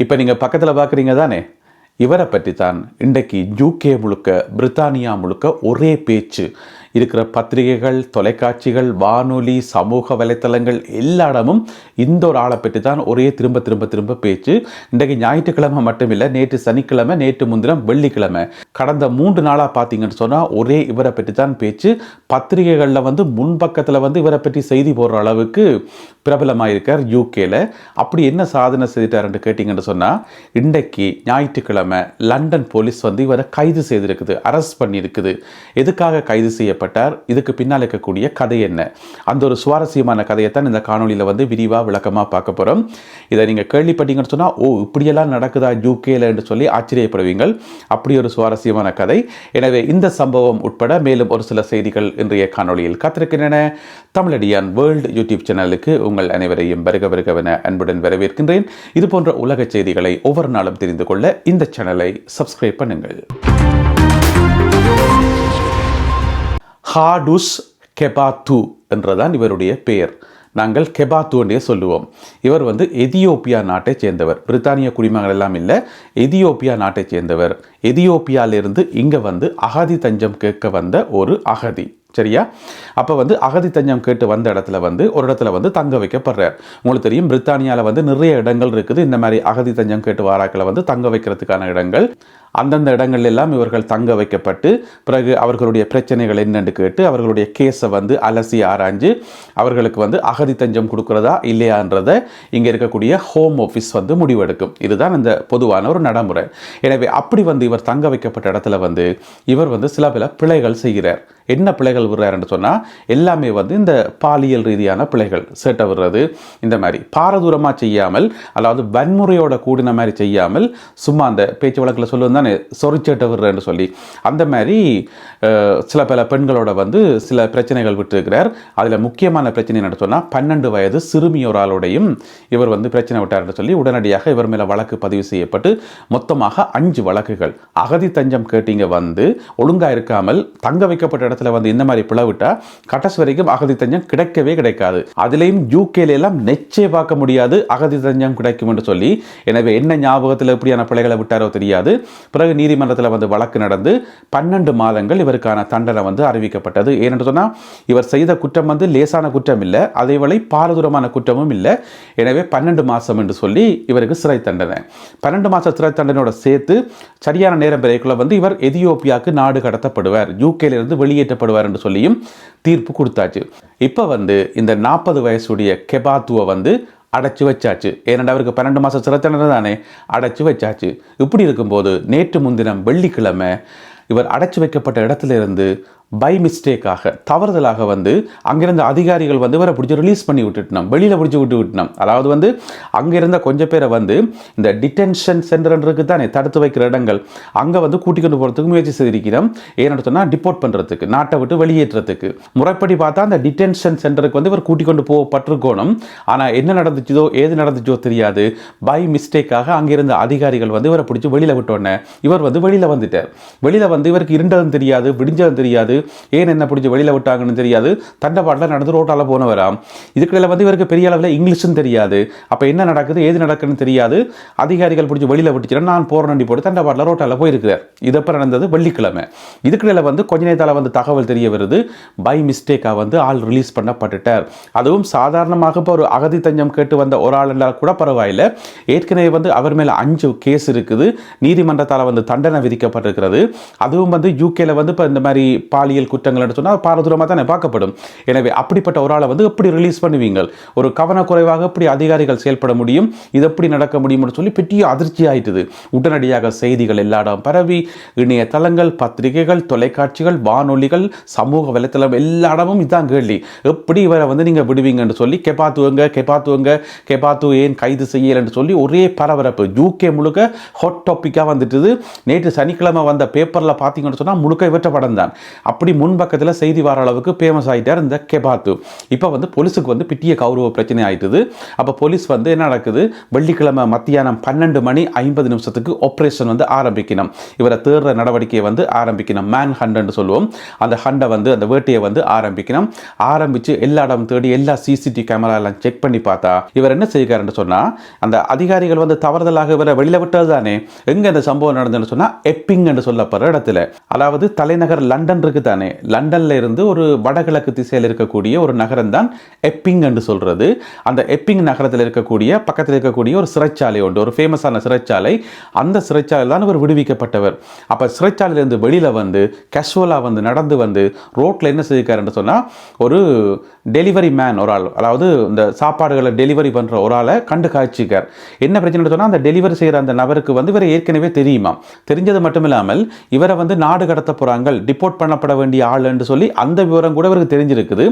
இப்போ நீங்கள் பக்கத்தில் பார்க்குறீங்க தானே? இவரை பற்றி தான் இன்றைக்கு யூகே முழுக்க பிரித்தானியா முழுக்க ஒரே பேச்சு. இருக்கிற பத்திரிகைகள் தொலைக்காட்சிகள் வானொலி சமூக வலைத்தளங்கள் எல்லா இடமும் இந்த ஒரு ஆளை பற்றி தான் ஒரே திரும்ப திரும்ப திரும்ப பேச்சு. இன்றைக்கு ஞாயிற்றுக்கிழமை மட்டுமில்லை நேற்று சனிக்கிழமை நேற்று முன்தினம் வெள்ளிக்கிழமை. கடந்த மூன்று நாளாக பார்த்தீங்கன்னு சொன்னால் ஒரே இவரை பற்றி தான் பேச்சு. பத்திரிகைகளில் வந்து முன்பக்கத்தில் வந்து இவரை பற்றி செய்தி போடுற அளவுக்கு பிரபலமாக இருக்கார் யூகேல அப்படி என்ன சாதனை செய்துட்டாருன்னு கேட்டிங்கன்னு சொன்னால் இன்றைக்கு ஞாயிற்றுக்கிழமை லண்டன் போலீஸ் வந்து இவரை கைது செய்திருக்குது அரெஸ்ட் பண்ணியிருக்குது. எதுக்காக கைது செய்ய செய்யப்பட்டார் இதுக்கு பின்னால் இருக்கக்கூடிய கதை என்ன? அந்த ஒரு சுவாரஸ்யமான கதையை தான் இந்த காணொலியில் வந்து விரிவாக விளக்கமாக பார்க்க போகிறோம் இதை நீங்கள் கேள்விப்பட்டீங்கன்னு சொன்னால் ஓ இப்படியெல்லாம் நடக்குதா யூகேல என்று சொல்லி ஆச்சரியப்படுவீங்கள். அப்படி ஒரு சுவாரஸ்யமான கதை. எனவே இந்த சம்பவம் உட்பட மேலும் ஒரு சில செய்திகள் இன்றைய காணொளியில் காத்திருக்கின்றன. தமிழடியான் வேர்ல்டு யூடியூப் சேனலுக்கு உங்கள் அனைவரையும் வருக வருகவென அன்புடன் வரவேற்கின்றேன். இது போன்ற உலக செய்திகளை ஒவ்வொரு நாளும் தெரிந்து கொள்ள இந்த சேனலை சப்ஸ்கிரைப் பண்ணுங்கள். ஹாடுஸ் கெபாத்து என்றதான் இவருடைய பெயர். நாங்கள் கெபாத்து என்றே சொல்லுவோம். இவர் வந்து எதியோப்பியா நாட்டைச் சேர்ந்தவர். பிரித்தானிய குடிமகள் எல்லாம் இல்லை எதியோப்பியா நாட்டைச் சேர்ந்தவர். எதியோப்பியாவிலிருந்து இங்கே வந்து அகதி தஞ்சம் கேட்க வந்த ஒரு அகதி. சரியா? அப்போ வந்து அகதி தஞ்சம் கேட்டு வந்த இடத்துல வந்து ஒரு இடத்துல வந்து தங்க வைக்கப்படுறார். உங்களுக்கு தெரியும் பிரித்தானியாவில் வந்து நிறைய இடங்கள் இருக்குது. இந்த மாதிரி அகதி தஞ்சம் கேட்டு வாராக்களை வந்து தங்க வைக்கிறதுக்கான இடங்கள். அந்தந்த இடங்கள் எல்லாம் இவர்கள் தங்க வைக்கப்பட்டு பிறகு அவர்களுடைய பிரச்சனைகள் என்னென்று கேட்டு அவர்களுடைய கேஸை வந்து அலசி ஆராய்ஞ்சு அவர்களுக்கு வந்து அகதி தஞ்சம் கொடுக்குறதா இல்லையான்றதை இங்கே இருக்கக்கூடிய ஹோம் ஆஃபீஸ் வந்து முடிவெடுக்கும். இதுதான் இந்த பொதுவான ஒரு நடைமுறை. எனவே அப்படி வந்து இவர் தங்க வைக்கப்பட்ட இடத்துல வந்து இவர் வந்து சில பல பிழைகள் செய்கிறார். என்ன பிழைகள் விடுறாருன்னு சொன்னால் எல்லாமே வந்து இந்த பாலியல் ரீதியான பிழைகள் சேட்டை விடுறது இந்த மாதிரி. பாரதூரமாக செய்யாமல் அதாவது வன்முறையோட கூடின மாதிரி செய்யாமல் சும்மா அந்த பேச்சு வழக்கில் சொல்லுவது தானே சொரிச்சேட்டை விடுறேன்னு சொல்லி. அந்த மாதிரி சில பல பெண்களோட வந்து சில பிரச்சனைகள் விட்டுருக்கிறார். அதில் முக்கியமான பிரச்சனை என்ன சொன்னால் பன்னெண்டு வயது சிறுமி ஒரு ஆளோடையும் இவர் வந்து பிரச்சனை விட்டார்னு சொல்லி உடனடியாக இவர் மேலே வழக்கு பதிவு செய்யப்பட்டு மொத்தமாக அஞ்சு வழக்குகள். அகதி தஞ்சம் கேட்டீங்க வந்து ஒழுங்காக இருக்காமல் தங்க வைக்கப்பட்ட இடத்துல வந்து இந்த மாதிரி பிளவிட்டா கடைசி வரைக்கும் அகதி தஞ்சம் கிடைக்கவே கிடைக்காது. அதுலேயும் யூகேல எல்லாம் நெச்சே பார்க்க முடியாது அகதி தஞ்சம் கிடைக்கும் என்று சொல்லி. எனவே என்ன ஞாபகத்தில் எப்படியான பிள்ளைகளை விட்டாரோ தெரியாது. பிறகு நீதிமன்றத்தில் வந்து வழக்கு நடந்து பன்னெண்டு மாதங்கள் இவருக்கான தண்டனை வந்து அறிவிக்கப்பட்டது. ஏனென்று சொன்னால் இவர் செய்த குற்றம் வந்து லேசான குற்றம் இல்லை அதேவேளை பாரதூரமான குற்றமும் இல்லை. எனவே பன்னெண்டு மாதம் என்று சொல்லி இவருக்கு சிறை தண்டனை. பன்னெண்டு மாத சிறை தண்டனையோட சேர்த்து சரியான நேரம் பிறகுள்ள வந்து இவர் எதியோப்பியாவுக்கு நாடு கடத்தப்படுவார். யூகேலிருந்து வெளியேற்றப்படுவார் என்று சொல்லியும் தீர்ப்பு கொடுத்தாச்சு. இப்போ வந்து இந்த நாற்பது வயசுடைய கெபாத்துவை வந்து அடைச்சி வச்சாச்சு. ஏனென்றால் அவருக்கு பன்னெண்டு மாதம் சிறை தண்டனை தானே அடைச்சி வச்சாச்சு. இப்படி இருக்கும்போது நேற்று முன்தினம் வெள்ளிக்கிழமை இவர் அடைச்சி வைக்கப்பட்ட இடத்துல இருந்து பை மிஸ்டேக்காக தவறுதலாக வந்து அங்கிருந்த அதிகாரிகள் வந்து இவரை பிடிச்சி ரிலீஸ் பண்ணி விட்டுட்டோம் வெளியில் பிடிச்சி விட்டு விட்டுனோம். அதாவது வந்து அங்கே இருந்த கொஞ்சம் பேரை வந்து இந்த டிடென்ஷன் சென்டர்ன்றது தானே தடுத்து வைக்கிற இடங்கள் அங்கே வந்து கூட்டிக் கொண்டு போகிறதுக்கு முயற்சி செய்திருக்கிறோம். ஏன்னு சொன்னால் டிப்போர்ட் பண்ணுறதுக்கு நாட்டை விட்டு வெளியேற்றுறதுக்கு முறைப்படி பார்த்தா அந்த டிடென்ஷன் சென்டருக்கு வந்து இவர் கூட்டிக் கொண்டு போகப்பட்டிருக்கணும். ஆனால் என்ன நடந்துச்சதோ ஏது நடந்துச்சோ தெரியாது. பை மிஸ்டேக்காக அங்கே இருந்த அதிகாரிகள் வந்து இவரை பிடிச்சி வெளியில் விட்டோன்னே இவர் வந்து வெளியில் வந்துட்டார். வெளியில் வந்து இவருக்கு இருண்டதும் தெரியாது விடிஞ்சதும் தெரியாது. ஏன் என்ன பிடிச்சி வெளியில் விட்டாங்கன்னு தெரியாது. தண்டபாட்டில் நடந்து ரோட்டால் போனவராம் இதுக்கிடையில் வந்து இவருக்கு பெரிய அளவில் இங்கிலீஷும் தெரியாது. அப்போ என்ன நடக்குது ஏது நடக்குதுன்னு தெரியாது. அதிகாரிகள் பிடிச்சி வெளியில் விட்டுச்சுன்னா நான் போகிறேன் போட்டு தண்டபாட்டில் ரோட்டால் போயிருக்கிறார். இதப்போ நடந்தது வெள்ளிக்கிழமை. இதுக்கிடையில் வந்து கொஞ்ச நேரத்தால் வந்து தகவல் தெரிய வருது. பை மிஸ்டேக்காக வந்து ஆள் ரிலீஸ் பண்ணப்பட்டுட்டார். அதுவும் சாதாரணமாக இப்போ ஒரு அகதி தஞ்சம் கேட்டு வந்த ஒரு ஆள் என்றால் கூட பரவாயில்லை. ஏற்கனவே வந்து அவர் மேலே அஞ்சு கேஸ் இருக்குது. நீதிமன்றத்தால் வந்து தண்டனை விதிக்கப்பட்டிருக்கிறது. அதுவும் வந்து யூகேல வந்து இப்போ இந்த மாதிரி பாலியல் குற்றங்கள் சொன்னால் பாரதூரமாக தானே பார்க்கப்படும். எனவே அப்படிப்பட்ட ஒரு ஆளை வந்து எப்படி ரிலீஸ் பண்ணுவீங்கள்? ஒரு கவனக்குறைவாக எப்படி அதிகாரிகள் செயல்பட முடியும்? இது எப்படி நடக்க முடியும்னு சொல்லி பெரிய அதிர்ச்சி ஆயிட்டுது. உடனடியாக செய்திகள் எல்லா இடம் பரவி இணையதளங்கள் பத்திரிகைகள் தொலைக்காட்சிகள் வானொலிகள் சமூக வலைத்தளம் எல்லா இடமும் இதுதான் கேள்வி. எப்படி இவரை வந்து நீங்கள் விடுவீங்கன்னு சொல்லி கெபாத்துவங்க கெபாத்துவங்க கெபாத்து ஏன் கைது செய்யலைன்னு சொல்லி ஒரே பரபரப்பு. யூகே முழுக்க ஹாட் டாப்பிக்காக வந்துட்டுது. நேற்று சனிக்கிழமை வந்த பேப்பரில் பார்த்தீங்கன்னு சொன்னால் முழுக்க இவற்ற படம் தான். அப்படி முன்பக்கத்தில் செய்தி வர அளவுக்கு ஃபேமஸ் ஆகிட்டார் இந்த கெபாத்து. இப்போ வந்து போலீஸுக்கு வந்து பிட்டிய கௌரவ பிரச்சனை ஆயிட்டுது. அப்போ போலீஸ் வந்து என்ன நடக்குது? வெள்ளிக்கிழமை மத்தியானம் பன்னெண்டு மணி ஐம்பது நிமிஷத்துக்கு ஆப்ரேஷன் வந்து ஆரம்பிக்கணும். இவரை தேடுற நடவடிக்கையை வந்து ஆரம்பிக்கணும். மேன் ஹண்ட்னு சொல்லுவோம். அந்த ஹண்டை வந்து அந்த வேட்டையை வந்து ஆரம்பிக்கணும். ஆரம்பித்து எல்லா இடம் தேடி எல்லா சிசிடிவி கேமரா எல்லாம் செக் பண்ணி பார்த்தா இவர் என்ன செய்கிறாருன்னு சொன்னால் அந்த அதிகாரிகள் வந்து தவறுதலாக இவரை வெளியில் விட்டது தானே. எங்கே இந்த சம்பவம் நடந்ததுன்னு சொன்னால் எப்பிங் என்று சொல்லப்படுற இடத்துல. அதாவது தலைநகர் லண்டன் இருக்கு தானே லண்டன்ல இருந்து ஒரு வடகிழக்கு திசையில் இருக்கக்கூடிய ஒரு நகரம் தான் எப்பிங் என்று சொல்றது. அந்த எப்பிங் நகரத்தில் இருக்கக்கூடிய பக்கத்தில் இருக்கக்கூடிய ஒரு சிறைச்சாலை உண்டு. ஒரு ஃபேமஸான சிறைச்சாலை. அந்த சிறைச்சாலையில் தான் இவர் விடுவிக்கப்பட்டவர். அப்போ சிறைச்சாலையிலேருந்து வெளியில் வந்து கேஷுவலாக வந்து நடந்து வந்து ரோட்டில் என்ன செய்திருக்காருன்னு சொன்னால் ஒரு டெலிவரி மேன் ஒரு ஆள். அதாவது இந்த சாப்பாடுகளை டெலிவரி பண்ணுற ஒரு ஆளை கண்டு காய்ச்சிக்கார் என்ன பிரச்சனை சொன்னால் அந்த டெலிவரி செய்கிற அந்த நபருக்கு வந்து இவரை ஏற்கனவே தெரியுமா தெரிஞ்சது மட்டும் இல்லாமல் இவரை வந்து நாடு கடத்த போகிறாங்க டிப்போர்ட் பண்ணப்பட வேண்டிய ஆள் என்று சொல்லி அந்த விவரம் கூட இவருக்கு தெரிஞ்சிருக்குது.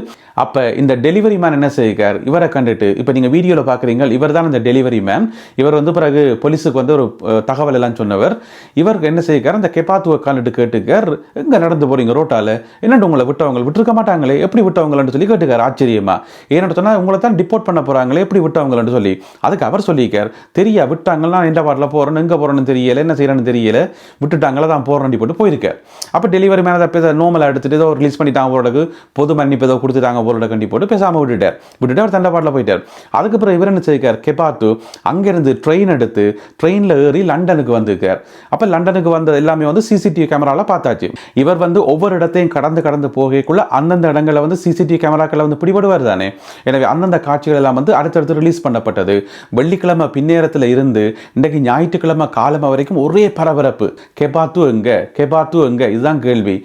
அப்போ இந்த டெலிவரி மேன் என்ன செய்கிறார்? இவரை கண்டுட்டு இப்போ நீங்கள் வீடியோவில் பார்க்குறீங்க இவர் தான் இந்த டெலிவரி மேன் இவர் வந்து பிறகு போலீஸுக்கு வந்து ஒரு தகவல் எல்லாம் சொன்னவர். இவருக்கு என்ன செய்கிறார்? அந்த கெப்பாத்துவ காண்டுட்டு கேட்டுக்கார் இங்கே நடந்து போறீங்க ரோட்டால? என்னண்டு உங்களை விட்டவங்க விட்டுருக்க மாட்டாங்களே? எப்படி விட்டவங்கன்னு சொல்லி கேட்டுக்கார் ஆச்சரியமா. ஏன்னு சொன்னால் உங்களை தான் டிப்போர்ட் பண்ண போகிறாங்களே எப்படி விட்டவங்கன்னு சொல்லி. அதுக்கு அவர் சொல்லியிருக்கார் தெரியா விட்டாங்கன்னா எந்த பாட்டில் போகிறேன்னு எங்கே போகிறேன்னு தெரியல என்ன செய்யறேன்னு தெரியல. விட்டுட்டாங்களா தான் போகிறேன் போட்டு போயிருக்கார் அப்போ டெலிவரி மேனேஜர் அதை நோமலாக எடுத்துட்டு ஏதோ ரிலீஸ் பண்ணிட்டாங்க போலக்கு பொது மன்னிப்பு ஏதோ கொடுத்துட்டாங்க போலோட கண்டி போட்டு பேசாமல் விட்டுட்டார். விட்டுட்டு அவர் தண்டை போயிட்டார். அதுக்கப்புறம் இவர் என்ன செய்யிருக்கார் கெபாத்து அங்கேருந்து ட்ரெயின் எடுத்து ட்ரெயினில் ஏறி லண்டனுக்கு வந்திருக்கார். அப்போ லண்டனுக்கு வந்த எல்லாமே வந்து சிசிடிவி கேமராவில் பார்த்தாச்சு. இவர் வந்து ஒவ்வொரு இடத்தையும் கடந்து கடந்து போகக்குள்ள அந்தந்த இடங்களில் வந்து சிசிடிவி கேமராக்களை வந்து பிடிபடுவார் தானே. எனவே அந்தந்த காட்சிகள் எல்லாம் வந்து அடுத்தடுத்து ரிலீஸ் பண்ணப்பட்டது. வெள்ளிக்கிழமை பின்னேரத்தில் இருந்து இன்றைக்கு ஞாயிற்றுக்கிழமை காலமை வரைக்கும் ஒரே பரபரப்பு. கெபாத்து எங்க? கெபாத்து எங்க? இதுதான் கேள்வி.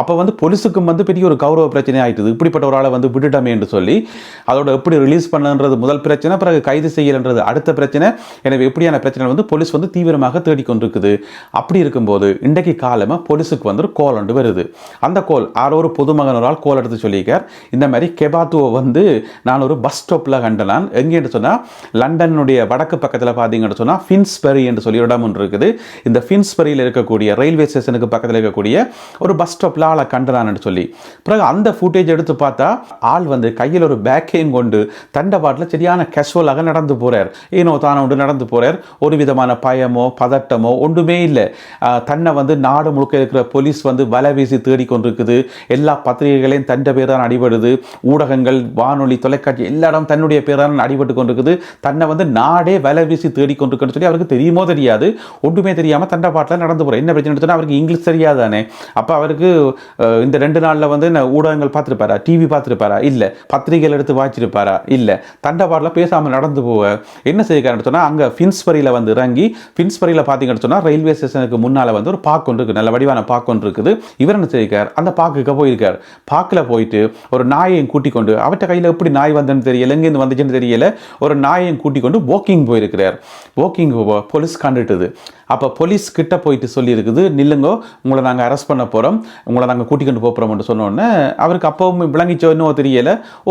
அப்போ வந்து போலீஸுக்கும் வந்து பெரிய ஒரு கௌரவ பிரச்சனை ஆயிட்டுது. இப்படிப்பட்ட ஒரு ஆளை வந்து விட்டுட்டோமே என்று சொல்லி அதோட எப்படி ரிலீஸ் பண்ணன்றது முதல் பிரச்சனை பிறகு கைது செய்யலன்றது அடுத்த பிரச்சனை. எனவே எப்படியான பிரச்சனை வந்து போலீஸ் வந்து தீவிரமாக தேடிக்கொண்டிருக்குது. அப்படி இருக்கும்போது இன்றைக்கு காலமாக போலீஸுக்கு வந்து ஒரு கோல் ஒன்று வருது. அந்த கோல் யாரோ ஒரு பொதுமகன் ஒரு ஆள் கோல் எடுத்து சொல்லியிருக்கார். இந்த மாதிரி கெபாத்துவை வந்து நான் ஒரு பஸ் ஸ்டாப்பில் கண்டனான். எங்கேன்னு சொன்னால் லண்டனுடைய வடக்கு பக்கத்தில் பார்த்தீங்கன்னு சொன்னால் ஃபின்ஸ்பெரி என்று சொல்லி இடம் ஒன்று இருக்குது. இந்த ஃபின்ஸ்பெரியில் இருக்கக்கூடிய ரயில்வே ஸ்டேஷனுக்கு பக்கத்தில் இருக்கக்கூடிய ஒரு பஸ் ஸ்டாப்பில் ஆளை கண்டனான்னு சொல்லி. பிறகு அந்த ஃபுட்டேஜ் எடுத்து பார்த்தா ஆள் வந்து கையில் ஒரு பேக்கையும் கொண்டு தண்டவாட்டில் சரியான கேஷுவலாக நடந்து போறார். ஏனோ தானே ஒன்று நடந்து போறார். ஒரு விதமான பயமோ பதட்டமோ ஒன்றுமே இல்லை. தன்னை வந்து நாடு முழுக்க இருக்கிற போலீஸ் வந்து வலை வீசி தேடிக்கொண்டிருக்குது எல்லா பத்திரிகைகளையும் தண்ட பேர் தான் அடிபடுது. ஊடகங்கள் வானொலி தொலைக்காட்சி எல்லா இடம் தன்னுடைய பேர் தான் அடிபட்டு கொண்டிருக்குது. தன்னை வந்து நாடே வலை வீசி தேடிக்கொண்டிருக்குன்னு சொல்லி அவருக்கு தெரியுமோ தெரியாது. ஒன்றுமே தெரியாமல் தண்டவாட்டில் நடந்து போகிறார் என்ன பிரச்சனை சொன்னா அவருக்கு இங்கிலீஷ் தெரியாதானே. அப்போ அவருக்கு இந்த ரெண்டு நாளில் வந்து நான் ஊடகங்கள் பார்த்துருப்பாரா? டிவி பார்த்துருப்பாரா? இல்லை. பத்திரிகைகள் எடுத்து வாய்ச்சிருப்பாரா இல்லை. தண்டவாட்டில் பேசாமல் நடந்து போக என்ன செய்யக்காரன்னு சொன்னால் அங்கே ஃபின்ஸ்பரியில் வந்து இறங்கி ஃபின்ஸ்பரியில் பார்த்தீங்கன்னு சொன்னால் ரயில்வே ஸ்டேஷனுக்கு முன்னால் வந்து ஒரு பார்க் ஒன்று இருக்குது நல்ல வடிவான பார்க் ஒன்று இருக்குது. இவர் என்ன செய்யிருக்கார் அந்த பார்க்குக்கு போயிருக்கார். பார்க்கில் போயிட்டு ஒரு நாயையும் கூட்டிக் கொண்டு அவர்கிட்ட கையில் எப்படி நாய் வந்தேன்னு தெரியல எங்கேருந்து வந்துச்சுன்னு தெரியல ஒரு நாயையும் கூட்டிக் கொண்டு வாக்கிங் போயிருக்கிறார். வாக்கிங் போலீஸ் கண்டுட்டுது. அப்போ போலீஸ் கிட்ட போயிட்டு சொல்லியிருக்குது நில்லுங்கோ உங்களை நாங்கள் அரெஸ்ட் பண்ண போகிறோம் உங்களை நாங்கள் கூட்டிக் கொண்டு போகிறோம்னு சொன்னோடனே அவருக்கு அப்பவும் விளங்கிச்சோ இன்னும்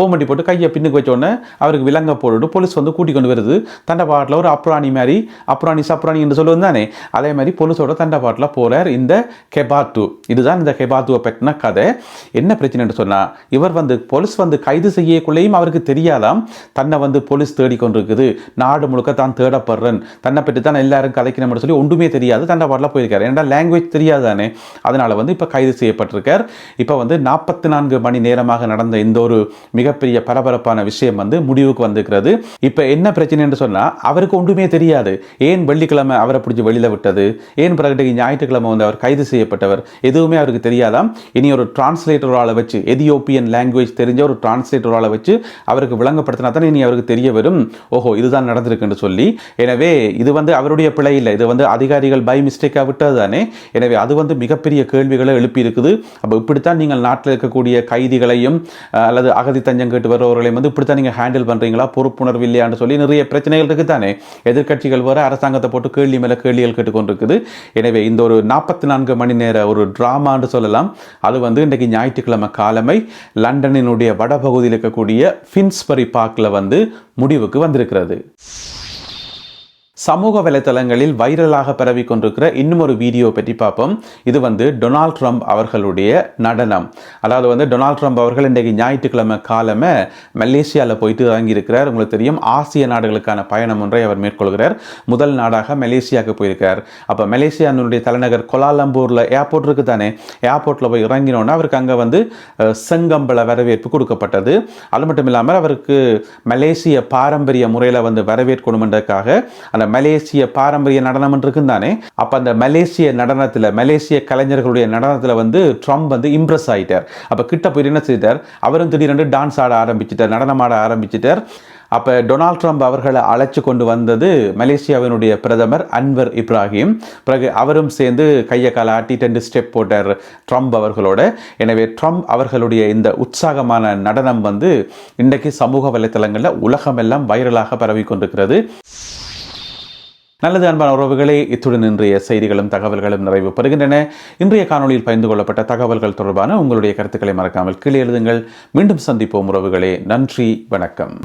ஓமட்டி போட்டு கையை பின்னுக்கு வச்சோடனே அவருக்கு விலங்க போட்டு போலீஸ் வந்து கூட்டிக் கொண்டு வருது. தண்டபாட்டில் ஒரு அப்ராணி மாதிரி அப்ராணி சப்ராணி என்று சொல்லுவது தானே? அதே மாதிரி போலீஸோட தண்டபாட்டில் போகிறார் இந்த கெபாத்து. இதுதான் இந்த கெபாத்துவை பற்றின கதை. என்ன பிரச்சனைன்னு சொன்னால் இவர் வந்து போலீஸ் வந்து கைது செய்யக்குள்ளேயும் அவருக்கு தெரியாதாம். தன்னை வந்து போலீஸ் தேடிக்கொண்டிருக்குது நாடு முழுக்க தான் தேடப்படுறேன். தன்னை பற்றி தான் எல்லாரும் கதைக்கணும்னு சொல்லி ஒன்றுமே தெரியாது. தண்டபாட்டில் போயிருக்காரு. ஏன்னா லாங்குவேஜ் தெரியாதானே? அதனால் வந்து இப்போ கைது செய்யப்பட்டிருக்கார். இப்போ வந்து நாற்பத்தி நான்கு மணி நேரமாக நடந்த இந்த ஒரு மிகப்பெரிய பரபரப்பான விஷயம் வந்து முடிவுக்கு வந்திருக்கிறது. இப்போ என்ன பிரச்சனைன்னு சொன்னால் அவருக்கு ஒன்றுமே தெரியாது. ஏன் வெள்ளிக்கிழமை அவரை பிடிச்சி வெளியில் விட்டது? ஏன் பிறகு ஞாயிற்றுக்கிழமை வந்து அவர் கைது செய்யப்பட்டவர்? எதுவுமே அவருக்கு தெரியாதாம். இனி ஒரு டிரான்ஸ்லேட்டரால் ஆளை வச்சு எதியோப்பியன் லாங்குவேஜ் தெரிஞ்ச ஒரு டிரான்ஸ்லேட்டரால் வச்சு அவருக்கு விளங்கப்படுத்தினா தான் இனி அவருக்கு தெரிய வரும். ஓஹோ இதுதான் நடந்திருக்குன்னு சொல்லி. எனவே இது வந்து அவருடைய பிழை இல்லை. இது வந்து அதிகாரிகள் பை மிஸ்டேக்காக விட்டது தானே? எனவே அது வந்து மிகப்பெரிய கேள்விகளை எழுப்பியிருக்குது. அப்போ இப்படித்தான் நீங்கள் நாட்டில் இருக்கக்கூடிய கைதிகளையும் அல்லது அகதி தஞ்சம் கேட்டு வருபவர்களையும் வந்து இப்படித்தான் நீங்கள் ஹேண்டில் பண்ணுறீங்களா பொறுப்புணர்வு இல்லையான்னு சொல்லி நிறைய பிரச்சனைகள் இருக்குது தானே? எதிர்க்கட்சிகள் வர அரசாங்கத்தை போட்டு கேள்வி மேலே கேள்விகள் கேட்டுக்கொண்டிருக்குது. எனவே இந்த ஒரு நாற்பத்தி நான்கு மணி நேர ஒரு ட்ராமான்னு சொல்லலாம். அது வந்து இன்றைக்கு ஞாயிற்றுக்கிழமை காலமை. லண்டனினுடைய வடபகுதியில் இருக்கக்கூடிய ஃபின்ஸ்பரி பார்க்கில் வந்து முடிவுக்கு வந்திருக்கிறது. சமூக வலைத்தளங்களில் வைரலாக பரவி கொண்டிருக்கிற இன்னும் ஒரு வீடியோ பற்றி பார்ப்போம். இது வந்து டொனால்ட் ட்ரம்ப் அவர்களுடைய நடனம். அதாவது வந்து டொனால்ட் ட்ரம்ப் அவர்கள் இன்றைக்கு ஞாயிற்றுக்கிழமை காலமே மலேசியாவில் போயிட்டு இறங்கியிருக்கிறார். உங்களுக்கு தெரியும் ஆசிய நாடுகளுக்கான பயணம் ஒன்றை அவர் மேற்கொள்கிறார். முதல் நாடாக மலேசியாவுக்கு போயிருக்கார். அப்போ மலேசியானுடைய தலைநகர் கொலாலம்பூரில் ஏர்போர்ட் இருக்குது தானே? ஏர்போர்ட்டில் போய் இறங்கினோன்னா அவருக்கு அங்கே வந்து செங்கம்பள வரவேற்பு கொடுக்கப்பட்டது. அது மட்டும் இல்லாமல் அவருக்கு மலேசிய பாரம்பரிய முறையில் வந்து வரவேற்கணுமென்றதுக்காக அந்த மலேசிய பாரம்பரிய நடனம் இருக்கும் தானே அப்போ அந்த மலேசிய நடனத்தில் மலேசிய கலைஞர்களுடைய நடனத்தில் வந்து ட்ரம்ப் வந்து இம்ப்ரெஸ் ஆயிட்டார். அப்போ கிட்ட போய் என்ன செய்தார்? அவரும் திடீரென்று டான்ஸ் ஆட ஆரம்பிச்சிட்டார் நடனம் ஆட ஆரம்பிச்சிட்டார். அப்போ டொனால்ட் ட்ரம்ப் அவர்களை அழைச்சி கொண்டு வந்தது மலேசியாவினுடைய பிரதமர் அன்வர் இப்ராஹிம். பிறகு அவரும் சேர்ந்து கையை கால ஆட்டி ரெண்டு ஸ்டெப் போட்டார் ட்ரம்ப் அவர்களோட. எனவே ட்ரம்ப் அவர்களுடைய இந்த உற்சாகமான நடனம் வந்து இன்றைக்கு சமூக வலைத்தளங்களில் உலகமெல்லாம் வைரலாக பரவி கொண்டிருக்கிறது நல்லது அன்பான உறவுகளே இத்துடன் இன்றைய செய்திகளும் தகவல்களும் நிறைவு பெறுகின்றன. இன்றைய காணொளியில் பகிர்ந்து கொள்ளப்பட்ட தகவல்கள் தொடர்பான உங்களுடைய கருத்துக்களை மறக்காமல் கீழே எழுதுங்கள். மீண்டும் சந்திப்போம் உறவுகளே. நன்றி வணக்கம்.